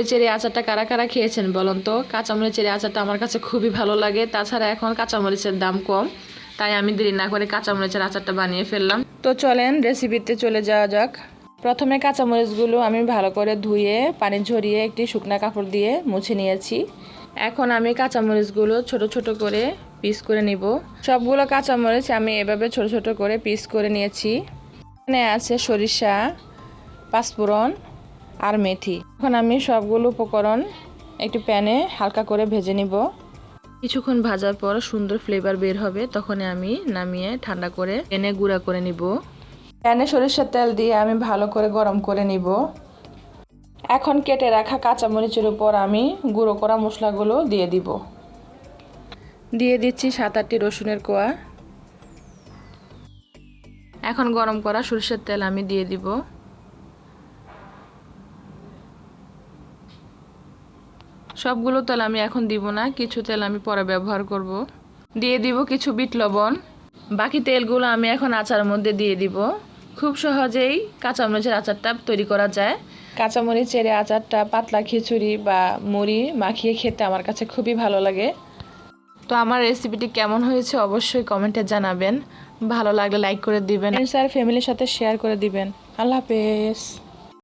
কাঁচামরিচের এই আচারটা কারা কারা খেয়েছেন বলুন তো? কাঁচামরিচের এই আচারটা আমার কাছে খুবই ভালো লাগে। তাছাড়া এখন কাঁচামরিচের দাম কম, তাই আমি দেরি না করে কাঁচামরিচের আচারটা বানিয়ে ফেললাম। তো চলেন রেসিপিতে চলে যাওয়া যাক। প্রথমে কাঁচামরিচগুলো আমি ভালো করে ধুয়ে, পানি ঝরিয়ে একটি শুকনা কাপড় দিয়ে মুছে নিয়েছি। এখন আমি কাঁচামরিচগুলো ছোট ছোট করে পিস করে নিব। সবগুলো কাঁচামরিচ আমি এভাবে ছোট ছোট করে পিস করে নিয়েছি। এখানে আছে সরিষা, পাঁচফোড়ন আর মেথি। এখন আমি সবগুলো উপকরণ একটি প্যানে হালকা করে ভেজে নিব। কিছুক্ষণ ভাজার পর সুন্দর ফ্লেভার বের হবে তখন আমি নামিয়ে ঠান্ডা করে এনে গুঁড়া করে নিব। প্যানে সরিষার তেল দিয়ে আমি ভালো করে গরম করে নিব। এখন কেটে রাখা কাঁচামরিচের উপর আমি গুঁড়ো করা মশলাগুলো দিয়ে দিব। দিয়ে দিচ্ছি সাত আটটি রসুনের কোয়া। এখন গরম করা সরিষার তেল আমি দিয়ে দিব। সবগুলো তেল আমি এখন দিব না, কিছু তেল আমি পরে ব্যবহার করব। দিয়ে দিব কিছু বিট লবণ। বাকি তেলগুলো আমি এখন আচারের মধ্যে দিয়ে দিব। খুব সহজেই কাঁচামরিচের আচারটা তৈরি করা যায়। কাঁচামরিচের আচারটা পাতলা খিচুড়ি বা মুড়ি মাখিয়ে খেতে আমার কাছে খুবই ভালো লাগে। তো আমার রেসিপিটি কেমন হয়েছে অবশ্যই কমেন্টে জানাবেন। ভালো লাগলে লাইক করে দিবেন। স্যার ফ্যামিলির সাথে শেয়ার করে দিবেন। আল্লাহ হাফেজ।